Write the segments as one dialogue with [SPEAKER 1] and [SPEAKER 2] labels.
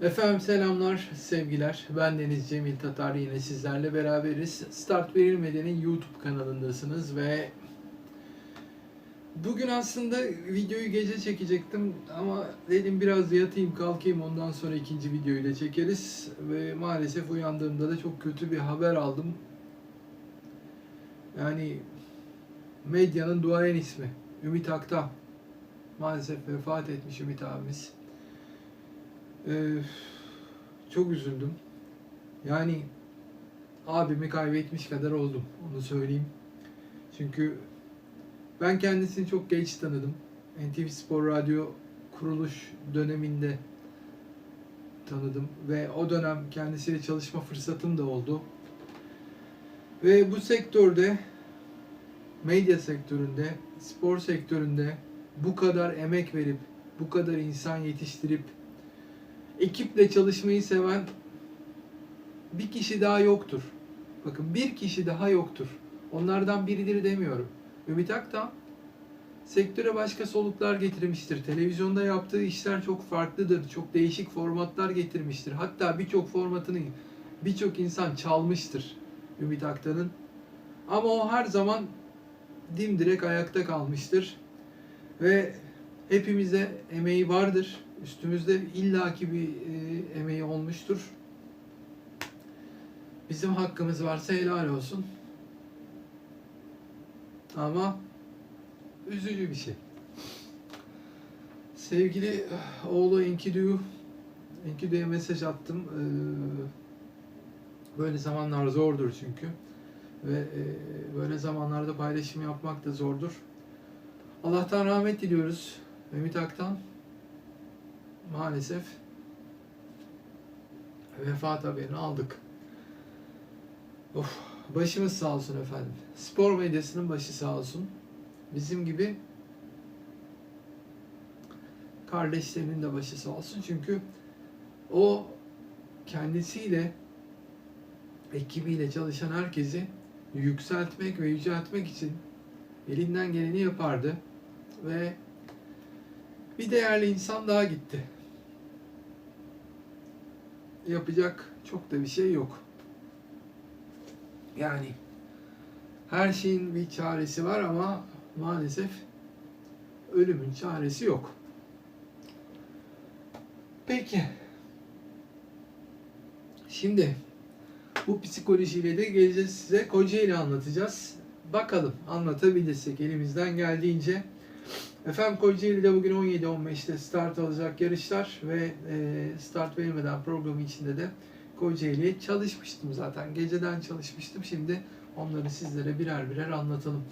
[SPEAKER 1] Efendim selamlar, sevgiler. Ben Deniz Cemil Tatar yine sizlerle beraberiz. Start Verilmeden'in YouTube kanalındasınız ve bugün aslında videoyu gece çekecektim ama dedim biraz yatayım kalkayım ondan sonra ikinci videoyu da çekeriz ve maalesef uyandığımda da çok kötü bir haber aldım. Yani medyanın duayen ismi Ümit Aktan maalesef vefat etmiş Ümit abimiz. Ee, çok üzüldüm. Yani abimi kaybetmiş kadar oldum. Onu söyleyeyim. Çünkü ben kendisini çok geç tanıdım. NTV Spor Radyo kuruluş döneminde tanıdım ve o dönem kendisiyle çalışma fırsatım da oldu. Ve bu sektörde medya sektöründe, spor sektöründe bu kadar emek verip, bu kadar insan yetiştirip ekiple çalışmayı seven bir kişi daha yoktur. Bakın bir kişi daha yoktur. Onlardan biridir demiyorum. Ümit Aktan sektöre başka soluklar getirmiştir. Televizyonda yaptığı işler çok farklıdır. Çok değişik formatlar getirmiştir. Hatta birçok formatını birçok insan çalmıştır Ümit Aktan'ın. Ama o her zaman dimdirek ayakta kalmıştır. Ve hepimize emeği vardır. Üstümüzde illaki bir e, emeği olmuştur. Bizim hakkımız varsa helal olsun. Ama üzücü bir şey. Sevgili oğlu Enkidu'yu Enkidu'ya mesaj attım. Ee, Böyle zamanlar zordur çünkü. Ve e, böyle zamanlarda paylaşım yapmak da zordur. Allah'tan rahmet diliyoruz. Ümit Aktan maalesef vefat haberini aldık. Of, başımız sağ olsun efendim. Spor medyasının başı sağ olsun. Bizim gibi kardeşlerinin de başı sağ olsun. Çünkü o kendisiyle ekibiyle çalışan herkesi yükseltmek ve yüceltmek için elinden geleni yapardı ve bir değerli insan daha gitti. Yapacak çok da bir şey yok. Yani her şeyin bir çaresi var ama maalesef ölümün çaresi yok. Peki. Şimdi bu psikolojiyle de geleceğiz size. Kocaeli anlatacağız. Bakalım anlatabilirsek elimizden geldiğince. Efendim Kocaeli'de bugün 17-15'te start alacak yarışlar ve e, start verilmeden programı içinde de Kocaeli'ye çalışmıştım zaten. Geceden çalışmıştım. Şimdi onları sizlere birer birer anlatalım.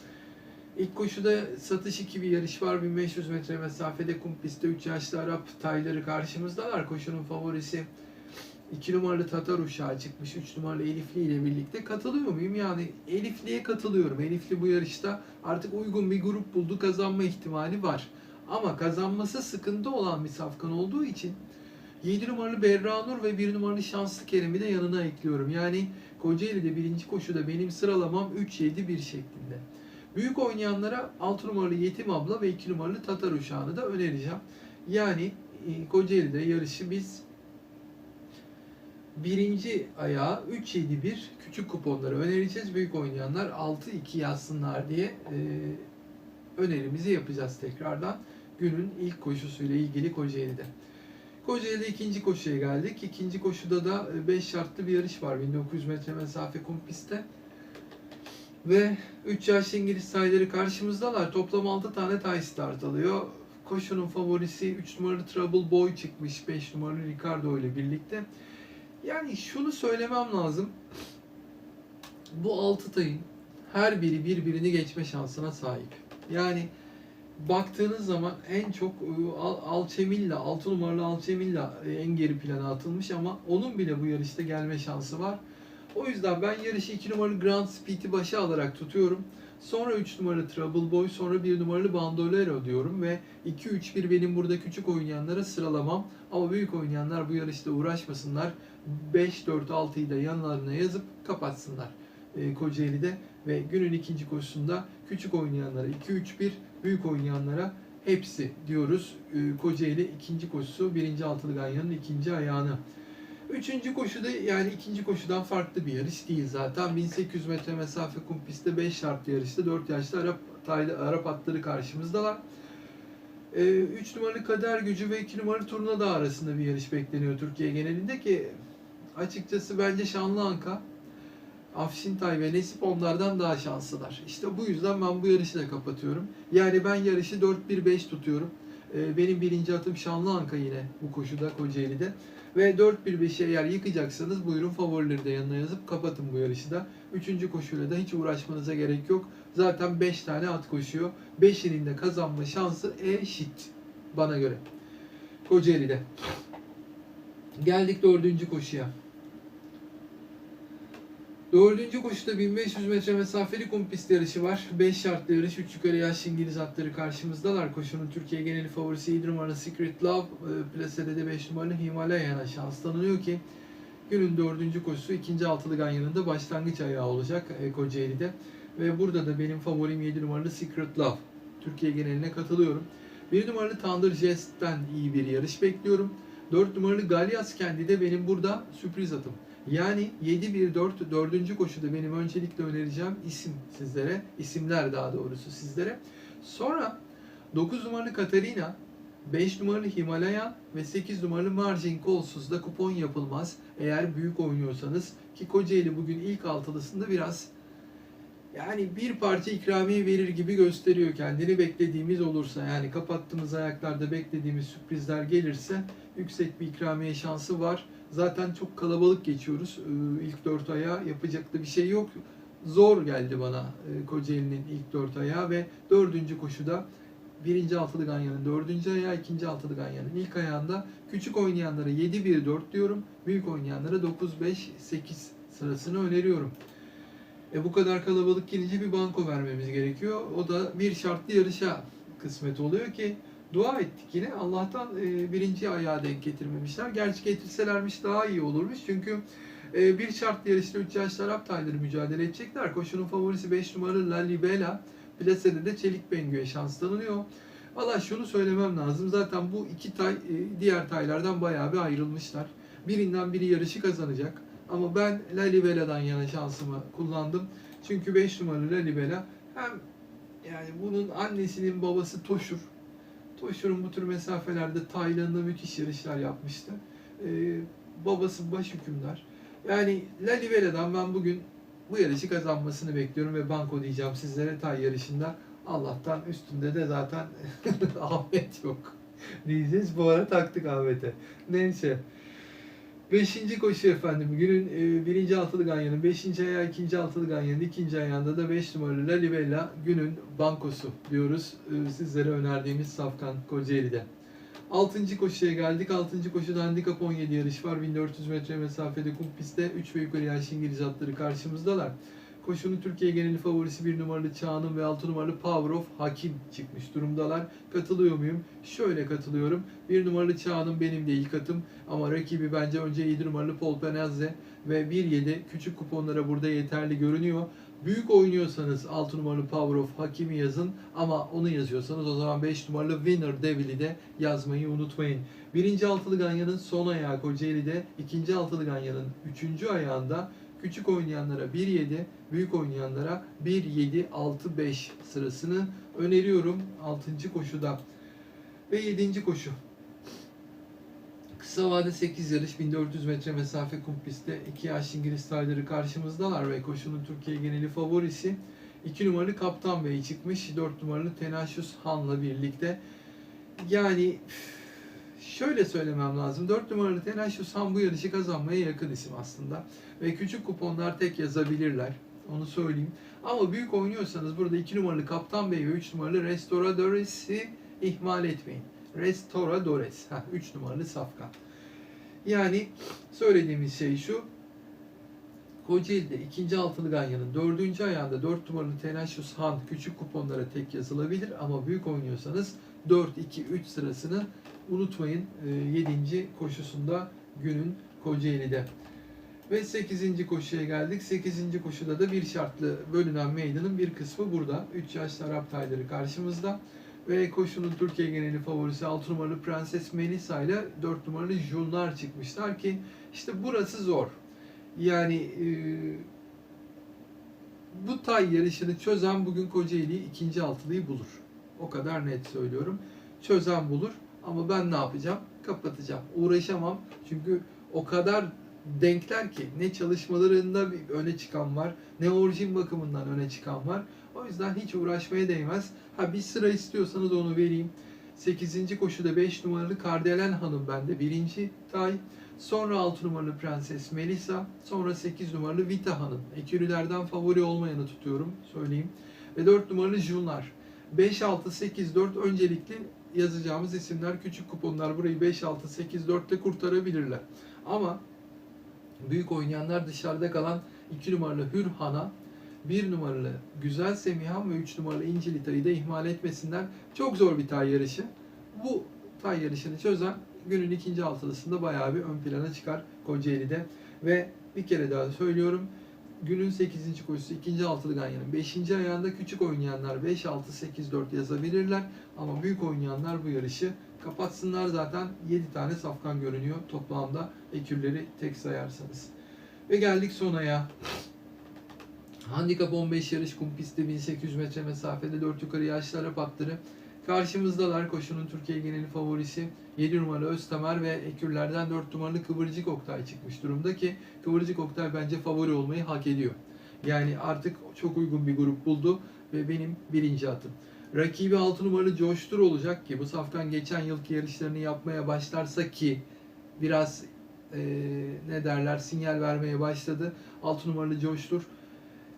[SPEAKER 1] İlk koşuda satış 2 bir yarış var. 1500 metre mesafede kum pistte 3 yaşlı Arap tayları karşımızdalar. Koşunun favorisi 2 numaralı Tatar uşağı çıkmış. 3 numaralı Elifli ile birlikte katılıyor muyum? Yani Elifli'ye katılıyorum. Elifli bu yarışta artık uygun bir grup buldu. Kazanma ihtimali var. Ama kazanması sıkıntı olan bir safkan olduğu için 7 numaralı Berranur ve 1 numaralı Şanslı Kerem'i de yanına ekliyorum. Yani Kocaeli'de birinci koşuda benim sıralamam 3-7-1 şeklinde. Büyük oynayanlara 6 numaralı Yetim Abla ve 2 numaralı Tatar Uşağı'nı da önereceğim. Yani e, Kocaeli'de yarışı biz birinci ayağı 3-7-1 küçük kuponları önereceğiz. Büyük oynayanlar 6-2 yazsınlar diye e, önerimizi yapacağız tekrardan. Günün ilk koşusuyla ilgili Kocaeli'de. Kocaeli'de ikinci koşuya geldik. İkinci koşuda da 5 şartlı bir yarış var. 1900 metre mesafe kum pistte. Ve 3 yaşlı İngiliz sayıları karşımızdalar. Toplam 6 tane tay start alıyor. Koşunun favorisi 3 numaralı Trouble Boy çıkmış. 5 numaralı Ricardo ile birlikte. Yani şunu söylemem lazım. Bu 6 tayın her biri birbirini geçme şansına sahip. Yani baktığınız zaman en çok e, Al- Alçemilla, 6 numaralı Alçemilla e, en geri plana atılmış ama onun bile bu yarışta gelme şansı var. O yüzden ben yarışı 2 numaralı Grand Speed'i başa alarak tutuyorum. Sonra 3 numaralı Trouble Boy, sonra 1 numaralı Bandolero diyorum ve 2-3-1 benim burada küçük oynayanlara sıralamam. Ama büyük oynayanlar bu yarışta uğraşmasınlar. 5-4-6'yı da yanlarına yazıp kapatsınlar e, Kocaeli'de. Ve günün ikinci koşusunda küçük oynayanlara 2-3-1, büyük oynayanlara hepsi diyoruz. Ee, Kocaeli ikinci koşusu birinci altılı ganyanın ikinci ayağını. Üçüncü koşuda yani ikinci koşudan farklı bir yarış değil zaten. 1800 metre mesafe kum pistte 5 şartlı yarışta 4 yaşlı Arap, taylı, Arap atları karşımızdalar. 3 numaralı Kader Gücü ve 2 numaralı Turna da arasında bir yarış bekleniyor Türkiye genelinde ki açıkçası bence Şanlı Anka, Afşintay ve Nesip onlardan daha şanslılar. İşte bu yüzden ben bu yarışı da kapatıyorum. Yani ben yarışı 4-1-5 tutuyorum. Ee, Benim birinci atım Şanlı Anka yine bu koşuda Kocaeli'de. Ve 4-1-5'i eğer yıkacaksanız buyurun favorileri de yanına yazıp kapatın bu yarışı da. Üçüncü koşuyla da hiç uğraşmanıza gerek yok. Zaten 5 tane at koşuyor. 5'inin de kazanma şansı eşit bana göre. Kocaeli'de. Geldik dördüncü koşuya. Dördüncü koşuda 1500 metre mesafeli kum pist yarışı var. 5 şartlı yarış. 3 yukarı yaşlı İngiliz atları karşımızdalar. Koşunun Türkiye geneli favorisi 7 numaralı Secret Love. E, Plasede de 5 numaralı Himalaya'na şans tanınıyor ki günün dördüncü koşusu ikinci altılı ganyanın da başlangıç ayağı olacak e, Kocaeli'de. Ve burada da benim favorim 7 numaralı Secret Love. Türkiye geneline katılıyorum. 1 numaralı Thunder Jest'ten iyi bir yarış bekliyorum. 4 numaralı Galyas kendi de benim burada sürpriz atım. Yani 7-1-4 dördüncü koşuda benim öncelikle önereceğim isim sizlere. isimler daha doğrusu sizlere. Sonra 9 numaralı Katarina, 5 numaralı Himalayan ve 8 numaralı Margin Kolsuz'da kupon yapılmaz. Eğer büyük oynuyorsanız ki Kocaeli bugün ilk altılısında biraz yani bir parça ikramiye verir gibi gösteriyor kendini beklediğimiz olursa yani kapattığımız ayaklarda beklediğimiz sürprizler gelirse yüksek bir ikramiye şansı var. Zaten çok kalabalık geçiyoruz. Ee, İlk dört aya yapacak da bir şey yok. Zor geldi bana e, Kocaeli'nin ilk dört ayağı ve dördüncü koşuda birinci altılı ganyanın dördüncü ayağı, ikinci altılı ganyanın ilk ayağında küçük oynayanlara 7-1-4 diyorum. Büyük oynayanlara 9-5-8 sırasını öneriyorum. E bu kadar kalabalık gelince bir banko vermemiz gerekiyor. O da bir şartlı yarışa kısmet oluyor ki dua ettik yine. Allah'tan e, birinci ayağı denk getirmemişler. Gerçi getirselermiş daha iyi olurmuş. Çünkü e, bir şartlı yarışta 3 yaşlı Arap tayları mücadele edecekler. Koşunun favorisi 5 numaralı La Libela. Plasede de Çelik Bengü'ye şans tanınıyor. Valla şunu söylemem lazım. Zaten bu iki tay e, diğer taylardan bayağı bir ayrılmışlar. Birinden biri yarışı kazanacak. Ama ben La Libela'dan yana şansımı kullandım. Çünkü 5 numaralı La Libela hem yani bunun annesinin babası Toşur. Toşur'un bu tür mesafelerde Tayland'da müthiş yarışlar yapmıştı. Ee, babası baş hükümdar. Yani La Libela'dan ben bugün bu yarışı kazanmasını bekliyorum ve banko diyeceğim sizlere tay yarışında. Allah'tan üstünde de zaten Ahmet yok diyeceğiz. Bu ara taktık Ahmet'e. Neyse. Beşinci koşu efendim. Günün e, birinci altılı ganyanın, beşinci ayağı, ikinci altılı ganyanın, ikinci ayağında da beş numaralı La Libella günün bankosu diyoruz. E, sizlere önerdiğimiz Safkan Kocaeli'de. Altıncı koşuya geldik. Altıncı koşuda handikap 17 yarış var. 1400 metre mesafede kum pistte 3 ve yukarı yaşlı İngiliz atları karşımızdalar. Koşunun Türkiye geneli favorisi bir numaralı Çağan'ın ve 6 numaralı Power of Hakim çıkmış durumdalar. Katılıyor muyum? Şöyle katılıyorum. Bir numaralı Çağan'ın benim de ilk atım ama rakibi bence önce 7 numaralı Paul Penazze ve 1-7 küçük kuponlara burada yeterli görünüyor. Büyük oynuyorsanız 6 numaralı Power of Hakim'i yazın ama onu yazıyorsanız o zaman 5 numaralı Winner Devil'i de yazmayı unutmayın. Birinci altılı ganyanın son ayağı Kocaeli'de, ikinci altılı ganyanın üçüncü ayağında küçük oynayanlara 1-7, büyük oynayanlara 1-7-6-5 sırasını öneriyorum 6. koşuda. Ve 7. koşu. Kısa vade 8 yarış 1400 metre mesafe kum pistte 2 yaş İngiliz tayları karşımızdalar ve koşunun Türkiye geneli favorisi 2 numaralı Kaptan Bey çıkmış 4 numaralı Tenacious Han'la birlikte. Yani şöyle söylemem lazım. 4 numaralı Tenacious Han bu yarışı kazanmaya yakın isim aslında. Ve küçük kuponlar tek yazabilirler. Onu söyleyeyim. Ama büyük oynuyorsanız burada 2 numaralı Kaptan Bey ve 3 numaralı Restauradöres'i ihmal etmeyin. Restauradores. 3 numaralı Safkan. Yani söylediğimiz şey şu. Kocaeli'de ikinci altılı ganyanın dördüncü ayağında 4 numaralı Tenacious Han küçük kuponlara tek yazılabilir ama büyük oynuyorsanız 4-2-3 sırasını unutmayın 7. koşusunda günün Kocaeli'de. Ve 8. koşuya geldik. 8. koşuda da bir şartlı bölünen meydanın bir kısmı burada. 3 yaşlı Arap tayları karşımızda. Ve koşunun Türkiye geneli favorisi 6 numaralı Prenses Melisa ile 4 numaralı Junlar çıkmışlar ki işte burası zor. Yani e, bu tay yarışını çözen bugün Kocaeli ikinci altılıyı bulur. O kadar net söylüyorum. Çözen bulur ama ben ne yapacağım? Kapatacağım. Uğraşamam. Çünkü o kadar denkler ki ne çalışmalarında bir öne çıkan var ne orijin bakımından öne çıkan var. O yüzden hiç uğraşmaya değmez. Ha bir sıra istiyorsanız onu vereyim. 8. koşuda 5 numaralı Kardelen Hanım bende birinci tay. Sonra 6 numaralı Prenses Melisa. Sonra 8 numaralı Vita Hanım. Ekürülerden favori olmayanı tutuyorum söyleyeyim. Ve 4 numaralı Junlar. 5, 6, 8, 4 öncelikli yazacağımız isimler. Küçük kuponlar burayı 5, 6, 8, 4 ile kurtarabilirler. Ama büyük oynayanlar dışarıda kalan 2 numaralı Hürhan'a 1 numaralı Güzel Semihan ve 3 numaralı İncilita'yı da ihmal etmesinler. Çok zor bir tay yarışı. Bu tay yarışını çözen günün ikinci altılısında bayağı bir ön plana çıkar Kocaeli'de. Ve bir kere daha söylüyorum. Günün 8. koşusu ikinci altılı ganyanın 5. ayağında küçük oynayanlar 5, 6, 8, 4 yazabilirler. Ama büyük oynayanlar bu yarışı kapatsınlar zaten 7 tane safkan görünüyor toplamda ekürleri tek sayarsanız. Ve geldik son ayağa. Handikap 15 yarış kum pistte 1800 metre mesafede 4 yukarı yaşlı Arap atları. Karşımızdalar koşunun Türkiye geneli favorisi 7 numaralı Öztamer ve ekürlerden 4 numaralı Kıvırcık Oktay çıkmış durumda ki Kıvırcık Oktay bence favori olmayı hak ediyor. Yani artık çok uygun bir grup buldu ve benim birinci atım. Rakibi 6 numaralı Coştur olacak ki bu safkan geçen yılki yarışlarını yapmaya başlarsa ki biraz eee, ne derler sinyal vermeye başladı. 6 numaralı Coştur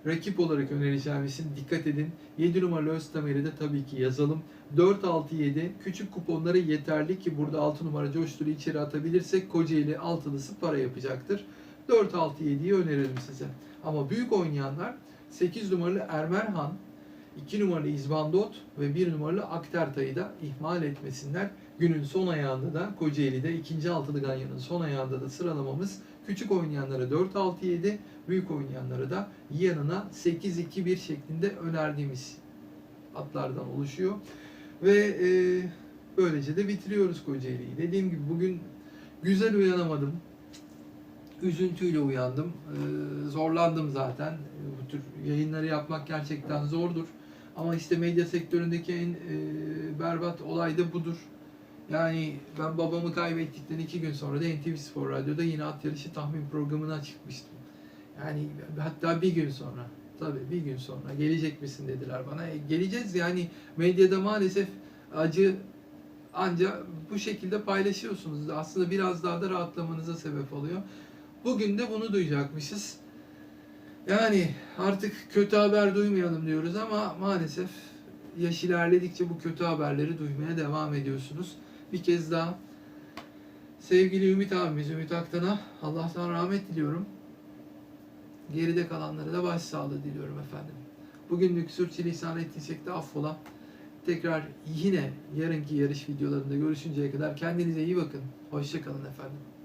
[SPEAKER 1] rakip olarak önereceğim isim dikkat edin. 7 numaralı Öztemer'i de tabii ki yazalım. 4-6-7 küçük kuponlara yeterli ki burada 6 numara Coştur'u içeri atabilirsek Kocaeli altılısı para yapacaktır. 4-6-7'yi önerelim size. Ama büyük oynayanlar 8 numaralı Ermerhan, 2 numaralı İzbandot ve 1 numaralı Aktertay'ı da ihmal etmesinler. Günün son ayağında da Kocaeli'de ikinci altılı ganyanın son ayağında da sıralamamız küçük oynayanlara 4-6-7, büyük oynayanlara da yanına 8-2-1 şeklinde önerdiğimiz atlardan oluşuyor. Ve e, böylece de bitiriyoruz Kocaeli'yi. Dediğim gibi bugün güzel uyanamadım. Üzüntüyle uyandım. E, zorlandım zaten. E, bu tür yayınları yapmak gerçekten zordur. Ama işte medya sektöründeki en e, berbat olay da budur. Yani ben babamı kaybettikten iki gün sonra da NTV Spor Radyo'da yine at yarışı tahmin programına çıkmıştım. Yani hatta bir gün sonra, tabii bir gün sonra gelecek misin dediler bana. E, geleceğiz yani medyada maalesef acı anca bu şekilde paylaşıyorsunuz. Aslında biraz daha da rahatlamanıza sebep oluyor. Bugün de bunu duyacakmışız. Yani artık kötü haber duymayalım diyoruz ama maalesef yaş ilerledikçe bu kötü haberleri duymaya devam ediyorsunuz. Bir kez daha sevgili Ümit abimiz Ümit Aktan'a Allah'tan rahmet diliyorum. Geride kalanlara da başsağlığı diliyorum efendim. Bugünlük sürçülisan ettiysek de affola. Tekrar yine yarınki yarış videolarında görüşünceye kadar kendinize iyi bakın. Hoşçakalın efendim.